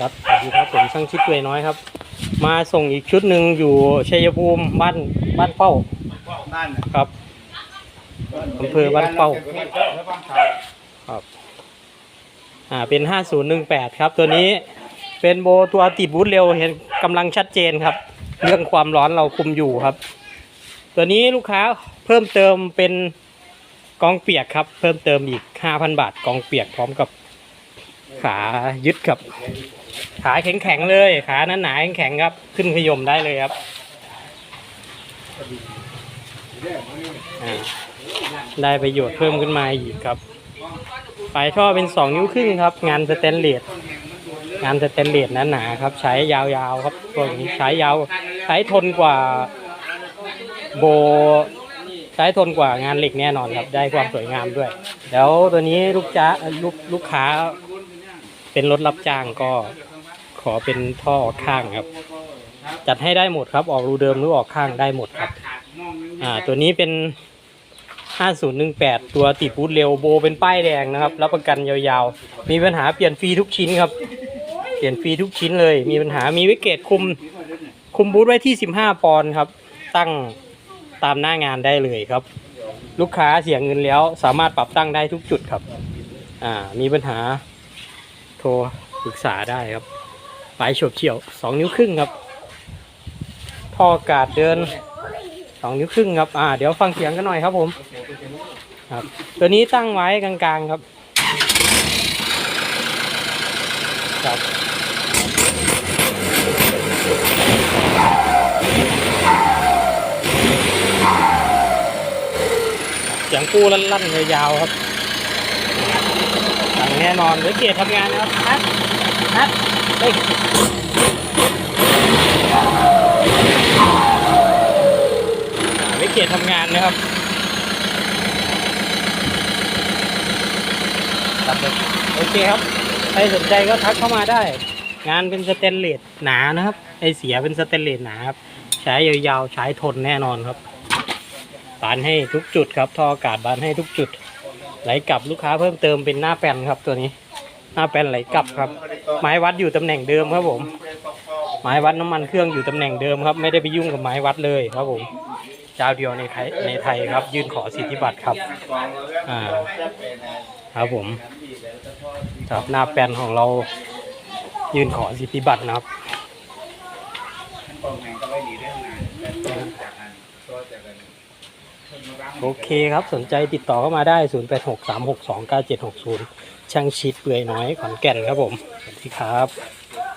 ครับสวัสดีครับผมช่างชิดเวยน้อยครับ มาส่งอีกชุดหนึ่งอยู่ชัยภูมิบ้านบ้านเป้านั่นครับอำเภอบ้านเป้าครับ อ่าเป็น5018ครับ ตัวนี้เป็นโบตัวติดบูทเร็วเห็นกำลังชัดเจนครับ เรื่องความร้อนเราคุมอยู่ครับ ตัวนี้ลูกค้าเพิ่มเติมเป็นกองเปียกครับ เพิ่มเติมอีก5,000บาทกองเปียกพร้อมกับ ขายึดครับขาแข็งๆเลยขานั้นหนาแข็งๆครับ ขึ้นขยมได้เลยครับได้ประโยชน์เพิ่มขึ้นมาอีกครับปลายท่อเป็น 2 นิ้วครึ่งครับ งานสแตนเลสงานสแตนเลสหนาๆครับ ใช้ยาวๆครับตัวนี้ใช้ยาวใช้ทนกว่าโบใช้ทนกว่างานเหล็กแน่นอนครับ ได้ความสวยงามด้วย แล้วตัวนี้ลูกจ้าลูกลูกค้า เป็นรถรับจ้างก็ขอเป็นท่อออกข้างครับ จัดให้ได้หมดครับ ออกรูเดิมหรือออกข้างได้หมดครับ อ่า ตัวนี้เป็น 5018 ตัวติดบูทเร็วโบเป็นป้ายแดงนะครับ รับประกันยาวๆ มีปัญหาเปลี่ยนฟรีทุกชิ้นครับ เปลี่ยนฟรีทุกชิ้นเลย มีปัญหามีวิกเกตคุม คุมบูทไว้ที่ 15 ปอนด์ครับ ตั้งตามหน้างานได้เลยครับ ลูกค้าเสียเงินแล้วสามารถปรับตั้งได้ทุกจุดครับ อ่า มีปัญหา โทรปรึกษาได้ครับปลายฉบเฉี่ยว2นิ้วครึ่งครับท่อกาศเดินสองนิ้วครึ่งครับอ่าเดี๋ยวฟังเสียงกันหน่อยครับผมครับ ตัวนี้ตั้งไว้กลางๆครับครับเสียงปูลั่นๆยาวๆครับ แน่นอนเดี๋ยวเกียรติทำงานนะครับนัดนัดเฮ้ยไว้เกียรติทำงานนะครับครับผมโอเคครับ ใครสนใจก็ทักเข้ามาได้ งานเป็นสเตนเลสหนานะครับ ไอเสียเป็นสเตนเลสหนาครับ ใช้ยาวๆ ใช้ทนแน่นอนครับบานให้ทุกจุดครับ ท่ออากาศบานให้ทุกจุด ไหลกลับลูกค้าเพิ่มเติมเป็นหน้าแป้นครับตัวนี้ หน้าแป้นไหลกลับครับ ไม้วัดอยู่ตำแหน่งเดิมครับผม ไม้วัดน้ำมันเครื่องอยู่ตำแหน่งเดิมครับ ไม่ได้ไปยุ่งกับไม้วัดเลยครับผมเจ้าเดียวในไทยในไทยครับ ยื่นขอสิทธิบัตรครับอ่าครับผมครับหน้าแปลนของเรายื่นขอสิทธิบัตรนะครับ โอเคครับสนใจติดต่อเข้ามาได้ 0863629760 ช่างชิดเปื่อยน้อยขอนแก่นครับผม สวัสดีครับ